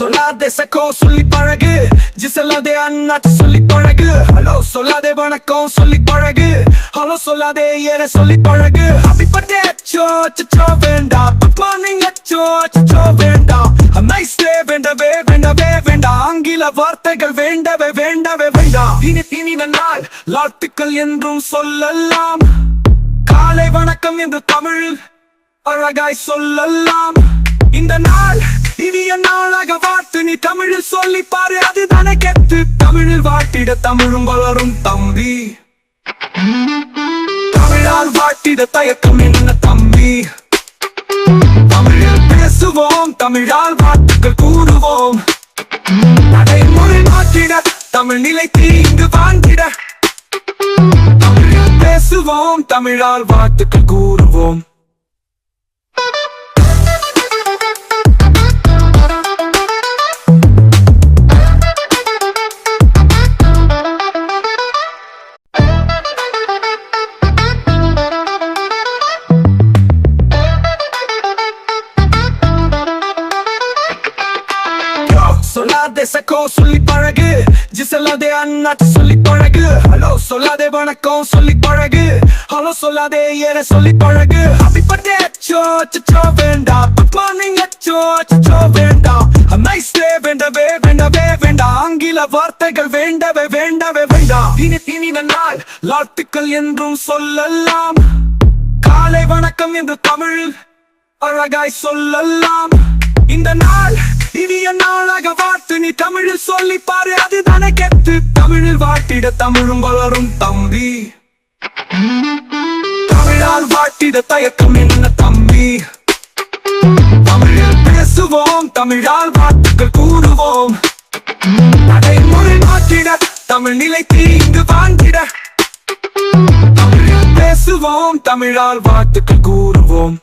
சொல்லி பழகு. ஜிசல்லாதே அண்ணாச்சு சொல்லி பழகு. ஹலோ சொல்லாதே வணக்கம் சொல்லி பழகு. ஹலோ சொல்லாதே ஏற சொல்லி பழகு. அப்படிப்பட்டே அச்சோ அச்சோ வேண்டாம் குட் மார்னிங் அச்சோ அச்சோ வேண்டாம் நைஸ் டே வேண்டவே வேண்டவே வேண்டாம் ஆங்கில வார்த்தைகள் வேண்டவே வேண்டவே வேண்டாம் இனி இனி நாள் வாழ்த்துக்கள் என்றும் சொல்லலாம். காலை வணக்கம் என்று தமிழ் அழகாய் சொல்லலாம். தமிழில் வாட்டிட தமிழும் வளரும் தம்பி. தமிழால் வாட்டிட தயக்கம் என்ன தம்பி? தமிழில் பேசுவோம் தமிழால் வாட்டுகள் கூறுவோம். நடைமுறை மாற்றிட தமிழ் நிலை தீங்கு வாழ்ந்திட தமிழில் பேசுவோம் தமிழால் வாட்டுகள் கூறுவோம். சொல்லாதே சக்கோ சொல்லி பழகு. ஜிசல்லாதே அண்ணாச்சு சொல்லி பழகு. ஹலோ சொல்லாதே வணக்கம் சொல்லி பழகு. ஹலோ சொல்லாதே ஏற சொல்லி பழகு. ஹாப்பி பர்த்டே அச்சோ அச்சோ வேண்டாம் குட் மார்னிங் அச்சோ அச்சோ வேண்டாம் நைஸ் டே வேண்டவே வேண்டவே வேண்டாம் ஆங்கில வார்த்தைகள் வேண்டவே வேண்டவே வேண்டாம் இனி இனி நாள் வாழ்த்துக்கள் என்றும் சொல்லலாம். காலை வணக்கம் என்று தமிழ் அழகாய் சொல்லலாம். இந்த நாள் தமிழில் சொல்லி பாரு அதுதானே கெத்து. தமிழில் வாட்டிட தமிழும் வளரும் தம்பி. தமிழால் வாட்டிட தயக்கம் என்ன தம்பி? தமிழில் பேசுவோம் தமிழால் வாட்டுக்கள் கூறுவோம். நடைமுறை மாற்றிட தமிழ் நிலை தீங்கு வாழ்ந்திட தமிழில் பேசுவோம் தமிழால் வாட்டுக்கள் கூறுவோம்.